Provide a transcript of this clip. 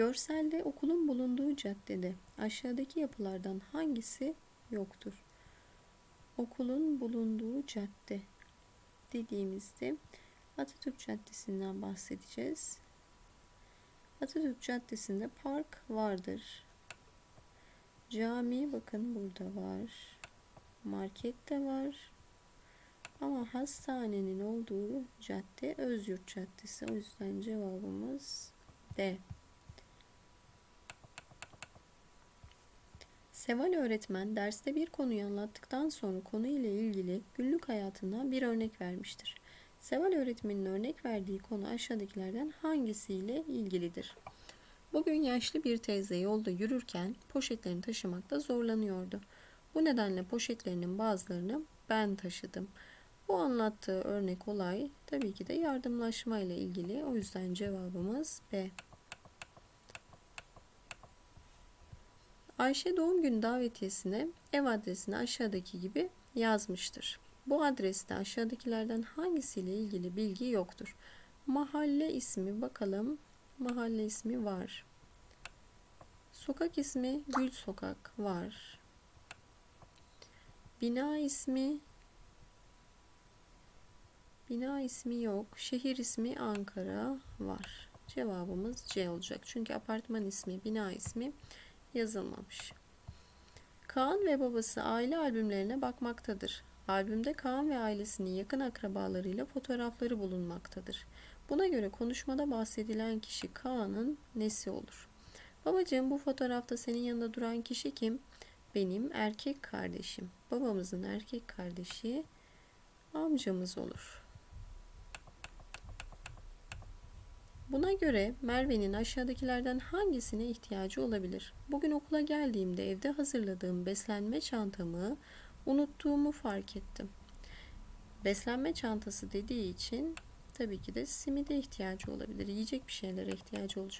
Görselde okulun bulunduğu caddede aşağıdaki yapılardan hangisi yoktur? Okulun bulunduğu cadde dediğimizde Atatürk Caddesi'nden bahsedeceğiz. Atatürk Caddesi'nde park vardır. Cami bakın burada var. Market de var. Ama hastanenin olduğu cadde Özyurt Caddesi. O yüzden cevabımız D. Seval öğretmen derste bir konuyu anlattıktan sonra konu ile ilgili günlük hayatından bir örnek vermiştir. Seval öğretmenin örnek verdiği konu aşağıdakilerden hangisiyle ilgilidir? Bugün yaşlı bir teyze yolda yürürken poşetlerini taşımakta zorlanıyordu. Bu nedenle poşetlerinin bazılarını ben taşıdım. Bu anlattığı örnek olay tabii ki de yardımlaşma ile ilgili. O yüzden cevabımız B. Ayşe doğum günü davetiyesine ev adresini aşağıdaki gibi yazmıştır. Bu adreste aşağıdakilerden hangisiyle ilgili bilgi yoktur? Mahalle ismi bakalım. Mahalle ismi var. Sokak ismi Gül Sokak var. Bina ismi Bina ismi yok. Şehir ismi Ankara var. Cevabımız C olacak. Çünkü apartman ismi, bina ismi yazılmamış. Kaan ve babası aile albümlerine bakmaktadır. Albümde Kaan ve ailesinin yakın akrabalarıyla fotoğrafları bulunmaktadır. Buna göre konuşmada bahsedilen kişi Kaan'ın nesi olur? Babacığım bu fotoğrafta senin yanında duran kişi kim? Benim erkek kardeşim. Babamızın erkek kardeşi amcamız olur. Buna göre Merve'nin aşağıdakilerden hangisine ihtiyacı olabilir? Bugün okula geldiğimde evde hazırladığım beslenme çantamı unuttuğumu fark ettim. Beslenme çantası dediği için tabii ki de simide ihtiyacı olabilir. Yiyecek bir şeylere ihtiyacı olacak.